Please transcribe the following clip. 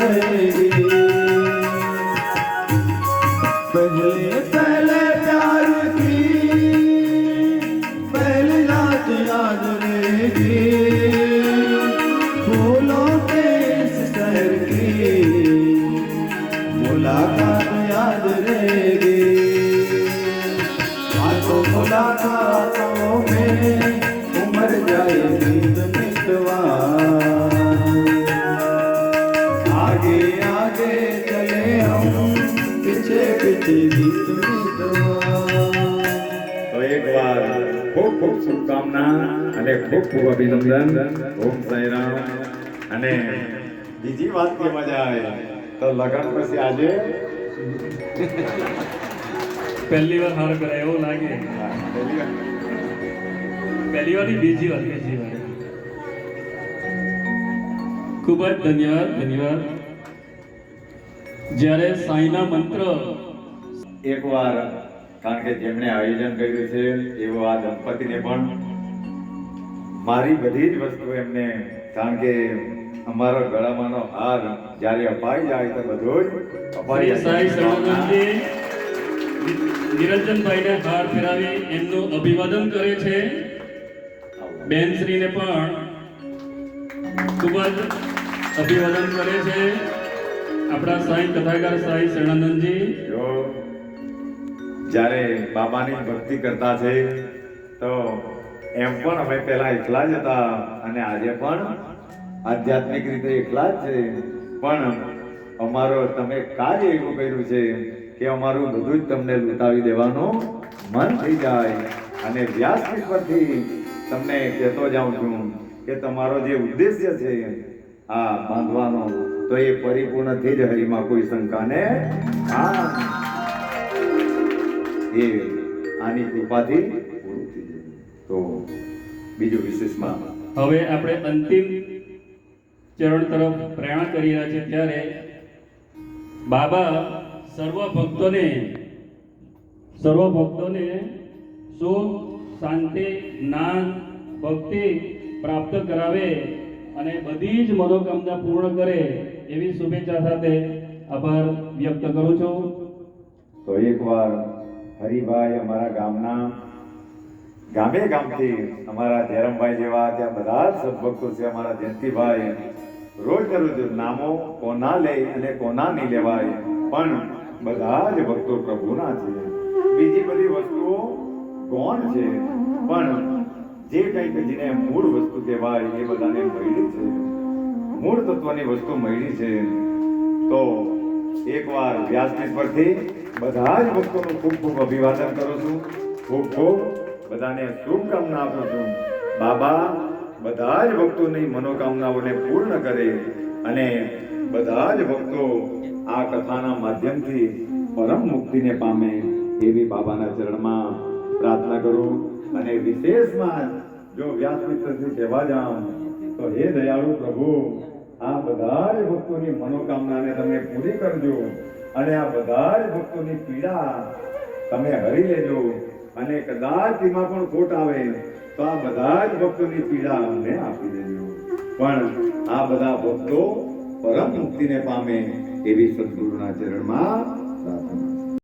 रहेगी पहले पहले याद रहेगी फूलों के मुलाकात याद रहेगी। बातों मुलाकातों में उमर जाएगी तो मितवा आगे आगे चले हम पीछे पीछे गीत मितवा તો એકવાર ખૂબ ખૂબ શુભકામના અને ખૂબ ખૂબ અભિનંદન ઓમ સાંઈરામ અને બીજી વાત કે મજા આવે તો લગન પછી આજે પહેલી વાર હાર કરાય એવું લાગે પહેલી વાર પહેલી વાર નહીં, બીજી વાર બીજી વાર ખૂબ જ ધન્યવાદ ધન્યવાદ. જ્યારે સાંઈના મંત્ર એકવાર કારણ કે જેમણે આયોજન કર્યું છે એવો આ દંપતીને પણ મારી બધી જ વસ્તુ એમને કારણ કે અમારો ગળામાંનો હાર જ્યારે અપાઈ જાય તો બધો જ અપાઈ જાય. નિરંજનભાઈને હાર ફેરાવી એમનું અભિવાદન કરે છે. બેનશ્રીને પણ ખૂબ જ અભિવાદન કરે છે આપણા સાંઈ કથાકાર સાઈ શરણાનંદજી. જો જ્યારે બાબાની ભક્તિ કરતા છે, તો એમ પણ અમે પહેલા એકલા જ હતા અને આજે પણ આધ્યાત્મિક રીતે એકલા જ છે. પણ અમારો તમે કાર્ય એવું કર્યું છે કે અમારું બધું જ તમને લૂંટાવી દેવાનું મન થઈ જાય અને વ્યાસપીઠ પરથી તમને કહેતો જાઉં છું કે તમારો જે ઉદ્દેશ્ય છે આ બાંધવાનો. તો એ પરિપૂર્ણ થઈ જ હરિમાં કોઈ શંકાને હા એ આની કૃપાથી પૂરું થઈ જાય. તો બીજું વિશેષમાં. હવે આપણે અંતિમ ચરણ તરફ પ્રયાણ કરી રહ્યા છે, ત્યારે બાબા સર્વ ભક્તોને સર્વ ભક્તોને સુખ, શાંતિ જ્ઞાન ભક્તિ પ્રાપ્ત કરાવે અને બધી જ મનોકામના પૂર્ણ કરે એવી શુભેચ્છા સાથે આભાર વ્યક્ત કરું છું. તો એકવાર હરિભાઈ અમારા ગામના ગામે ગામથી અમારા ધેરમભાઈ જેવા ત્યાં બધા જ સદભક્તો છે, અમારા જયંતિભાઈ. રોજ દરરોજ નામો કોના લે અને કોના નહીં લેવાય, પણ બધા જ ભક્તો પ્રભુના છે. બીજી બધી વસ્તુઓ કોણ છે, પણ જે કંઈક જેને મૂળ વસ્તુ કહેવાય, એ બધાને મળી છે. મૂળ તત્વની વસ્તુ મળી છે. તો એકવાર વ્યાસપીઠ પરથી બધા જ ભક્તોનું ખૂબ ખૂબ અભિવાદન કરું છું. ખૂબ ખૂબ બધાને શુભકામના આપું છું. બાબા બધા જ ભક્તોની મનોકામનાઓને પૂર્ણ કરે અને બધા જ ભક્તો આ કથાના માધ્યમથી પરમ મુક્તિને પામે એવી બાબાના ચરણમાં પ્રાર્થના કરું. અને વિશેષમાં જો વ્યાસપીઠથી કહેવા જાઉં, તો હે દયાળુ પ્રભુ, આ બધા જ ભક્તોની મનોકામનાને તમે પૂરી કરજો અને આ બધા જ ભક્તોની પીડા તમે હરી લેજો અને કદાચ એમાં પણ ખોટ આવે, તો આ બધા જ ભક્તોની પીડા અમને આપી દેજો. પણ આ બધા ભક્તો પરમ મુક્તિને પામે એવી સદગુરુના ચરણમાં